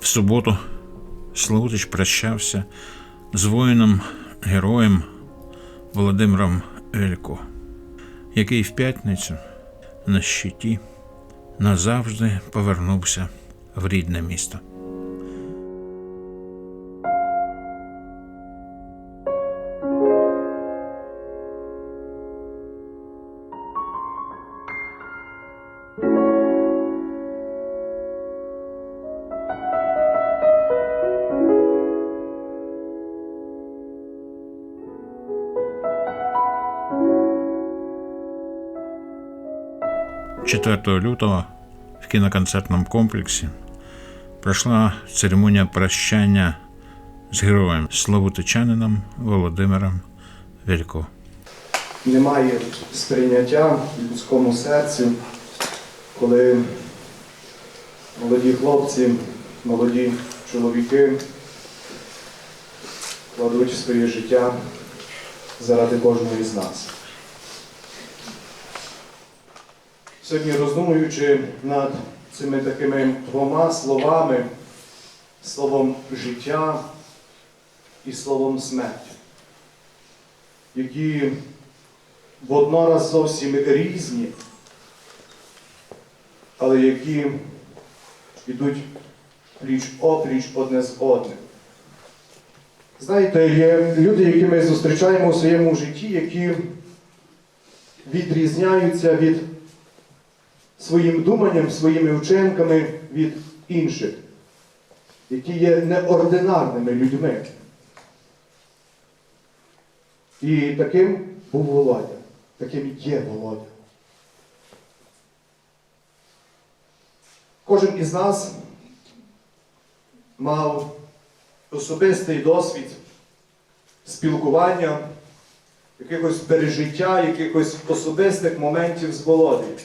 В суботу Славутич прощався з воїном, героєм Володимиром Елько, який в п'ятницю на щиті назавжди повернувся в рідне місто. – 4 лютого в кіноконцертному комплексі пройшла церемонія прощання з героєм Славутичанином Володимиром Велько. немає сприйняття в людському серці, коли молоді хлопці, молоді чоловіки кладуть своє життя заради кожного з нас. Сьогодні роздумуючи над цими такими двома словами, словом життя і словом смерть, які воднораз зовсім різні, але які йдуть пліч опліч одне з одним. Знаєте, є люди, які ми зустрічаємо у своєму житті, які відрізняються від своїм думанням, своїми вчинками від інших, які є неординарними людьми. І таким був Володя, таким є Володя. Кожен із нас мав особистий досвід спілкування, якихось пережиття, якихось особистих моментів з Володею.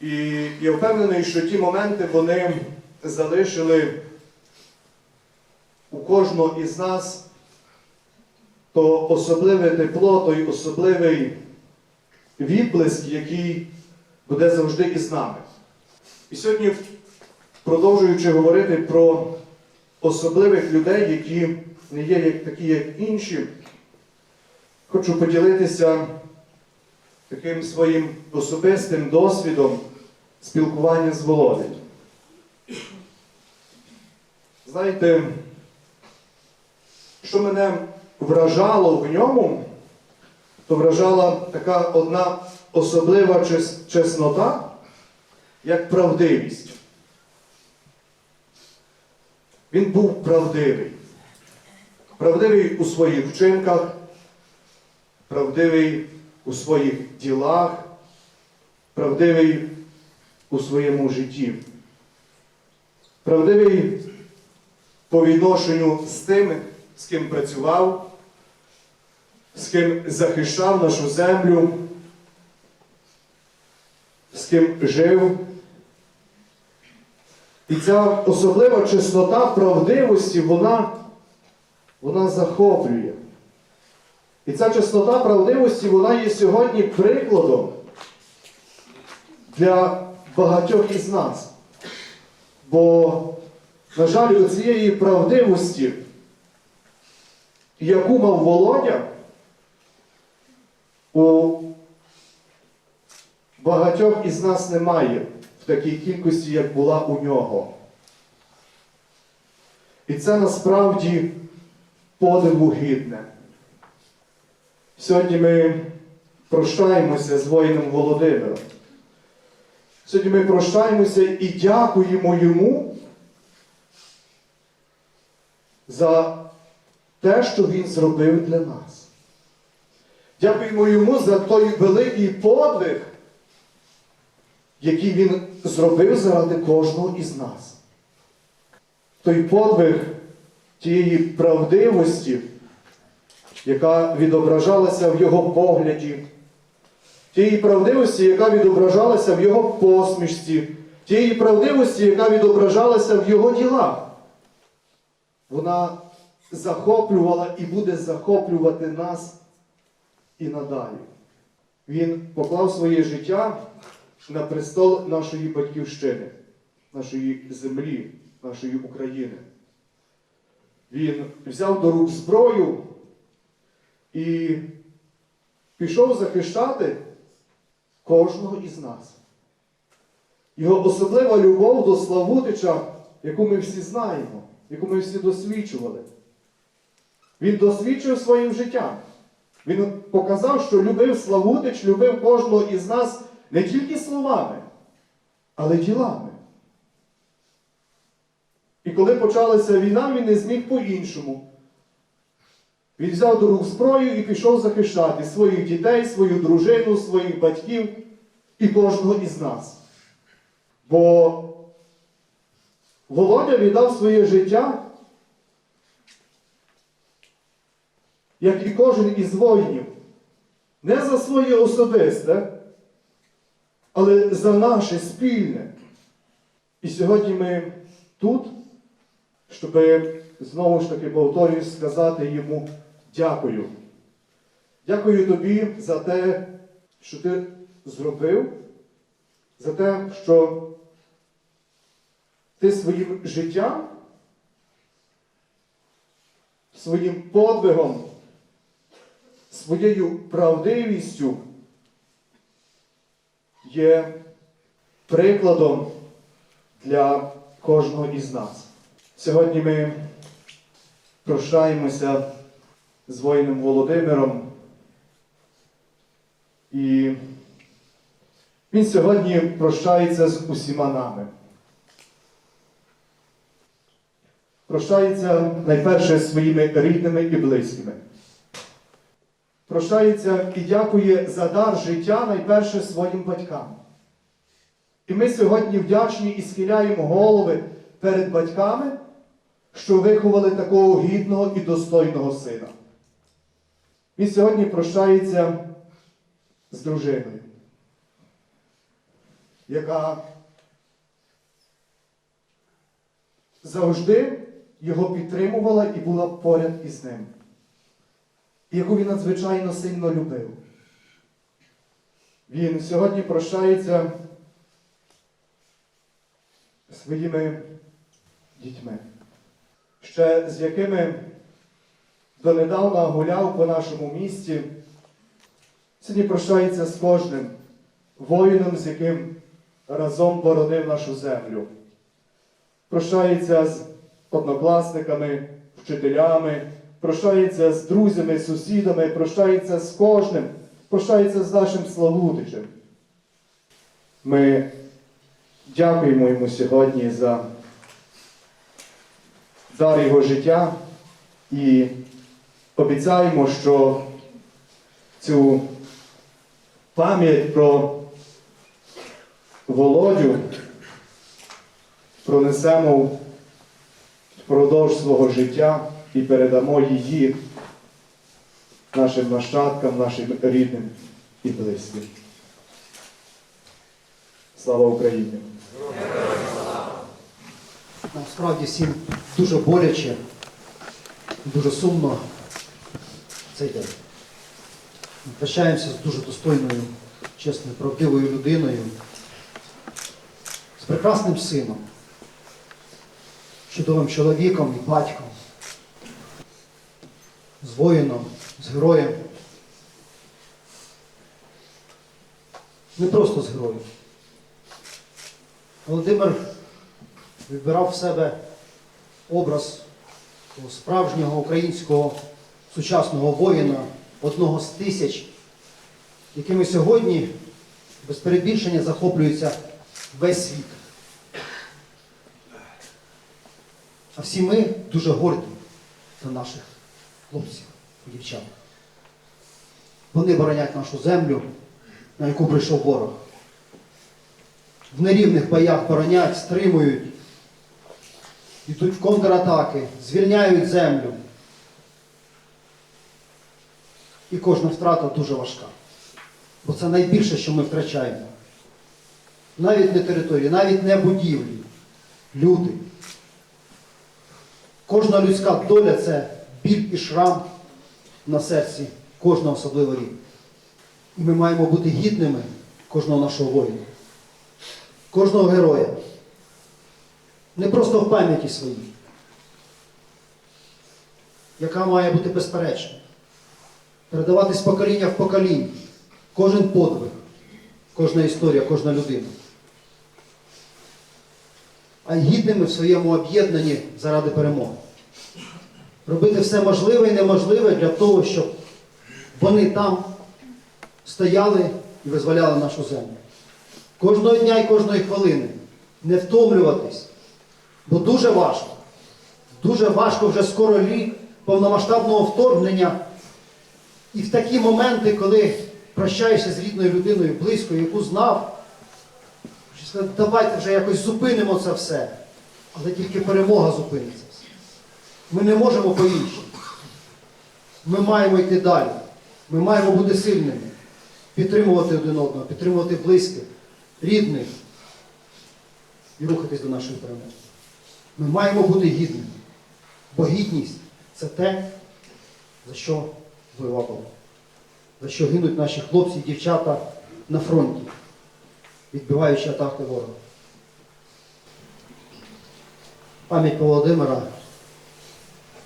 І я впевнений, що ті моменти вони залишили у кожного із нас то особливе тепло, той особливий відблиск, який буде завжди із нами. І сьогодні, продовжуючи говорити про особливих людей, які не є як такі, як інші, хочу поділитися таким своїм особистим досвідом спілкування з Володею. Знаєте, що мене вражало в ньому, то вражала така одна особлива чес- чеснота, як правдивість. Він був правдивий. Правдивий у своїх вчинках, правдивий у своїх ділах, правдивий у своєму житті. Правдивий по відношенню з тими, з ким працював, з ким захищав нашу землю, з ким жив. І ця особлива чеснота правдивості, вона, вона захоплює. І ця чеснота правдивості, вона є сьогодні прикладом для багатьох із нас. Бо, на жаль, у цієї правдивості, яку мав Володя, у багатьох із нас немає в такій кількості, як була у нього. І це насправді подиву гідне. Сьогодні ми прощаємося з воїном Володимиром. Сьогодні ми прощаємося і дякуємо йому за те, що він зробив для нас. Дякуємо йому за той великий подвиг, який він зробив заради кожного із нас. Той подвиг тієї правдивості, яка відображалася в його погляді, тієї правдивості, яка відображалася в його посмішці, тієї правдивості, яка відображалася в його ділах. Вона захоплювала і буде захоплювати нас і надалі. Він поклав своє життя на престол нашої батьківщини, нашої землі, нашої України. Він взяв до рук зброю і пішов захищати кожного із нас. Його особлива любов до Славутича, яку ми всі знаємо, яку ми всі досвідчували. Він досвідчив своїм життям. Він показав, що любив Славутич, любив кожного із нас не тільки словами, але ділами. І коли почалася війна, він не зміг по-іншому. Він взяв до рук зброю і пішов захищати своїх дітей, свою дружину, своїх батьків і кожного із нас. Бо Володя віддав своє життя, як і кожен із воїнів, не за своє особисте, але за наше спільне. І сьогодні ми тут, щоб знову ж таки повторюю, сказати йому дякую. Дякую тобі за те, що ти зробив, за те, що ти своїм життям, своїм подвигом, своєю правдивістю є прикладом для кожного із нас. Сьогодні ми прощаємося з воїном Володимиром. І він сьогодні прощається з усіма нами. Прощається найперше зі своїми рідними і близькими. Прощається і дякує за дар життя найперше своїм батькам. І ми сьогодні вдячні і схиляємо голови перед батьками, що виховали такого гідного і достойного сина. Він сьогодні прощається з дружиною, яка завжди його підтримувала і була поряд із ним, яку він надзвичайно сильно любив. Він сьогодні прощається своїми дітьми, ще з якими донедавна гуляв по нашому місті. Сьогодні прощається з кожним воїном, з яким разом боронив нашу землю. Прощається з однокласниками, вчителями, прощається з друзями, сусідами, прощається з кожним, прощається з нашим Славутичем. Ми дякуємо йому сьогодні за дар його життя і обіцяємо, що цю пам'ять про Володю пронесемо впродовж свого життя і передамо її нашим нащадкам, нашим рідним і близьким. Слава Україні! Насправді всім дуже боляче, дуже сумно цей день. Прощаємося з дуже достойною, чесною, правдивою людиною, з прекрасним сином, чудовим чоловіком і батьком, з воїном, з героєм. Не просто з героєм. Володимир вибирав в себе образ справжнього українського сучасного воїна, одного з тисяч, якими сьогодні без перебільшення захоплюється весь світ. А всі ми дуже горді за наших хлопців і дівчат. Вони боронять нашу землю, на яку прийшов ворог. В нерівних боях боронять, стримують, йдуть в контратаки, звільняють землю. І кожна втрата дуже важка. Бо це найбільше, що ми втрачаємо. Навіть не території, навіть не будівлі. Люди. Кожна людська доля це біль і шрам на серці кожного особливо рік. І ми маємо бути гідними кожного нашого воїна, кожного героя. не просто в пам'яті своїй, яка має бути безперечною, передавати з покоління в покоління, кожен подвиг, кожна історія, кожна людина. А гідними в своєму об'єднанні заради перемоги. Робити все можливе і неможливе для того, щоб вони там стояли і визволяли нашу землю. Кожного дня і кожної хвилини не втомлюватись, бо дуже важко. Дуже важко вже скоро рік повномасштабного вторгнення. І в такі моменти, коли прощаєшся з рідною людиною близькою, яку знав, давайте вже якось зупинимо це все. Але тільки перемога зупинить це все. Ми не можемо по-іншому. Ми маємо йти далі. Ми маємо бути сильними, підтримувати один одного, підтримувати близьких, рідних і рухатись до нашої перемоги. Ми маємо бути гідними. Бо гідність це те, за що воював За що гинуть наші хлопці і дівчата на фронті, відбиваючи атаки ворога. Пам'ять Володимира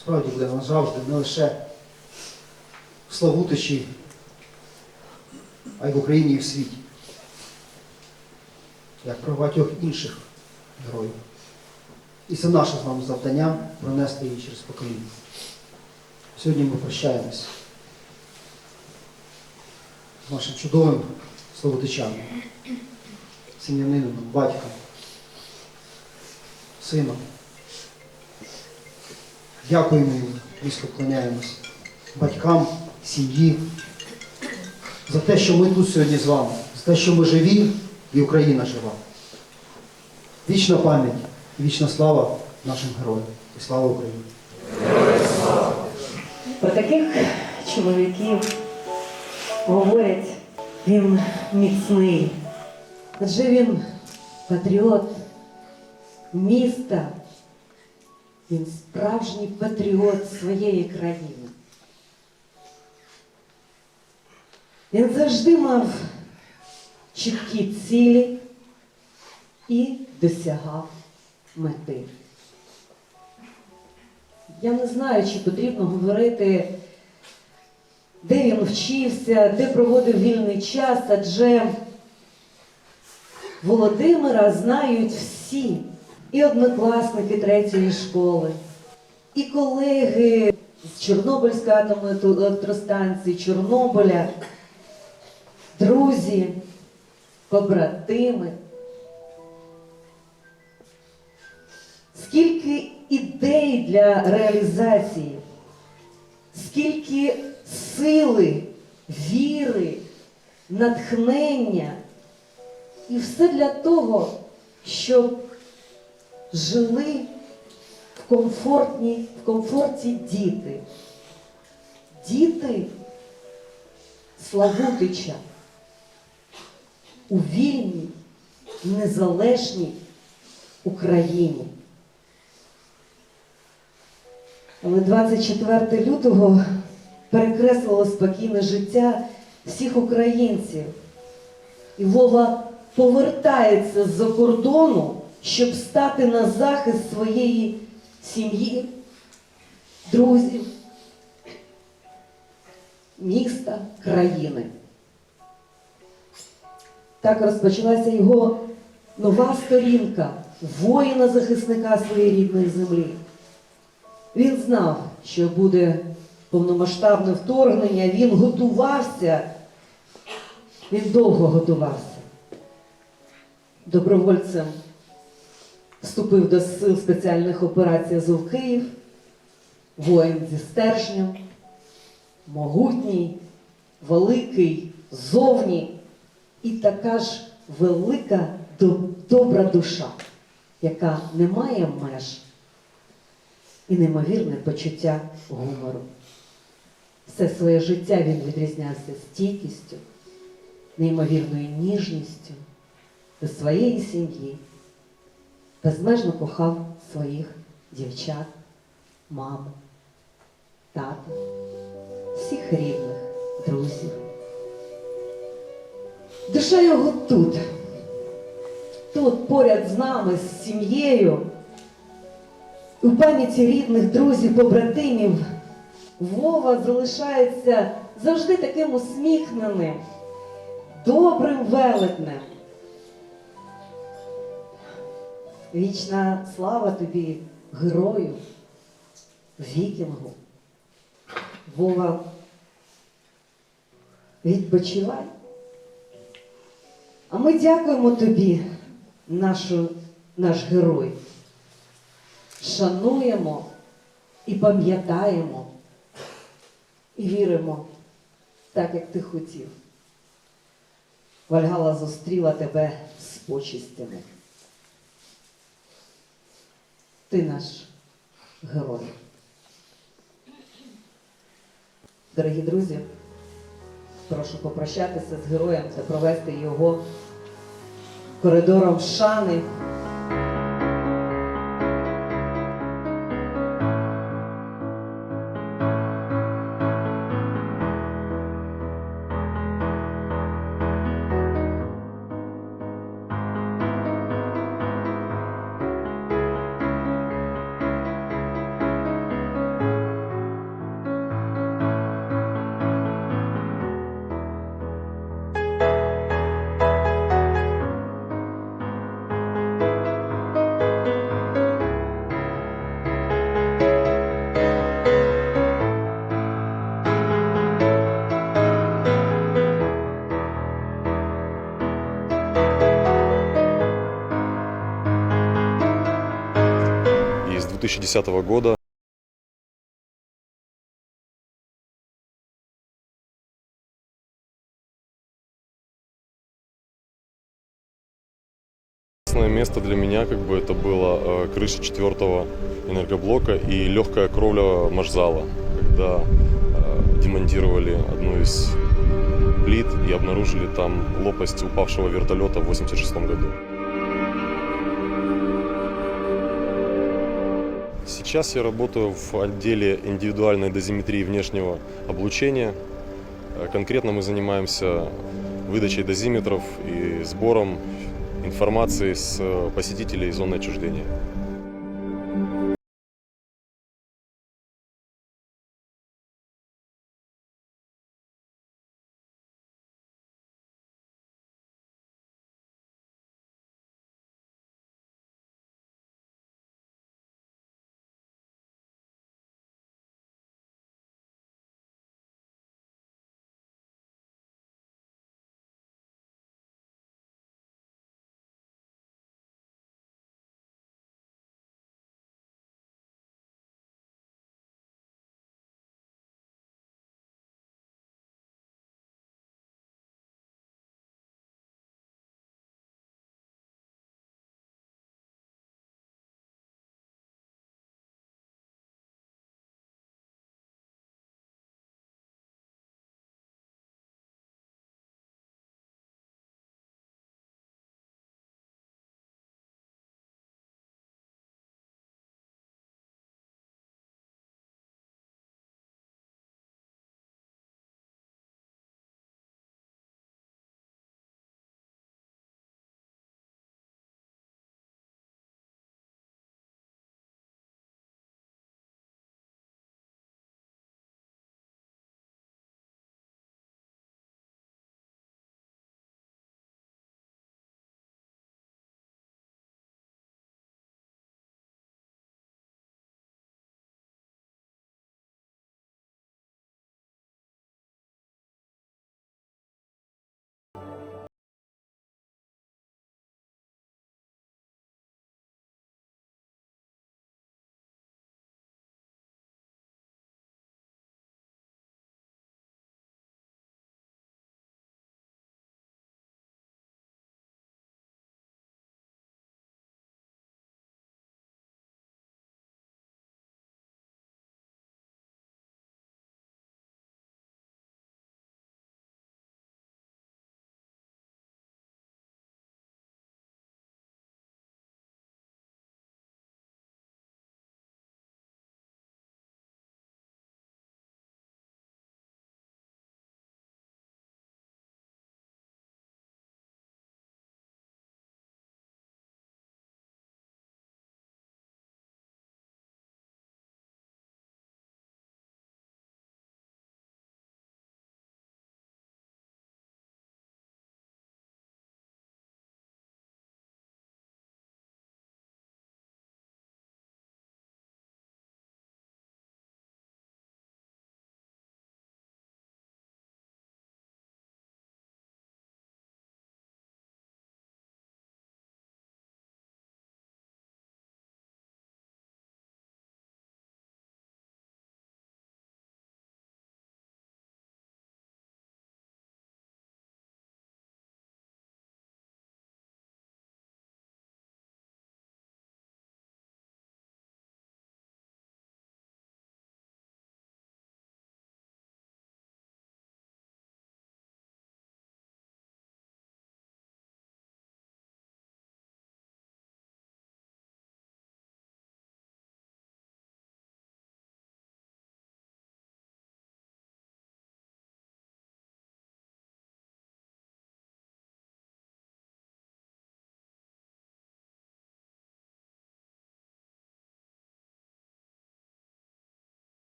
справді буде назавжди не лише в Славутичі, а й в Україні і в світі, як про багатьох інших героїв. І це наше з вами завдання пронести її через покоління. Сьогодні ми прощаємось з нашим чудовим словотичаном, сім'янином, батьком, сином. Дякуємо їм, низько вклоняємось батькам, сім'ї, за те, що ми тут сьогодні з вами, за те, що ми живі і Україна жива. Вічна пам'ять і вічна слава нашим героям. І слава Україні! Про таких чоловіків говорять, він міцний. Адже він патріот міста, він справжній патріот своєї країни. Він завжди мав чіткі цілі і досягав мети. Я не знаю, чи потрібно говорити, де він вчився, де проводив вільний час, адже Володимира знають всі. І однокласники третьої школи, і колеги з Чорнобильської атомної електростанції, Чорнобиля, друзі, побратими. Скільки ідей для реалізації, скільки сили, віри, натхнення. І все для того, щоб жили в комфортні, в комфорті діти. Діти Славутича у вільній, незалежній Україні. Але 24 лютого перекреслило спокійне життя всіх українців. І Вова повертається з-за кордону, щоб стати на захист своєї сім'ї, друзів, міста, країни. Так розпочалася його нова сторінка воїна-захисника своєї рідної землі. Він знав, що буде повномасштабне вторгнення, він готувався, він довго готувався. Добровольцем вступив до сил спеціальних операцій Азов Київ, воїн зі стержнем, могутній, великий, зовні. І така ж велика добра душа, яка не має меж і неймовірне почуття гумору. Все своє життя він відрізнявся стійкістю, неймовірною ніжністю до своєї сім'ї, безмежно кохав своїх дівчат, маму, тата, всіх рідних, друзів. Душа його тут, тут поряд з нами, з сім'єю, у пам'яті рідних, друзів, побратимів Вова залишається завжди таким усміхненим, добрим велетнем. Вічна слава тобі, герою, вікінгу. Вова, відпочивай. А ми дякуємо тобі, нашу, наш герой. Шануємо і пам'ятаємо, і віримо, так як ти хотів. Вальгала зустріла тебе з почистями. Ти наш герой. Дорогі друзі, прошу попрощатися з героєм та провести його коридором шани. 2010 года место для меня как бы это было э, крыша четвертого энергоблока и легкая кровля Машзала, когда э, демонтировали одну из плит и обнаружили там лопасть упавшего вертолета в 86 году. Сейчас я работаю в отделе индивидуальной дозиметрии внешнего облучения. Э, Конкретно мы занимаемся выдачей дозиметров и сбором информации с э, посетителей зоны отчуждения.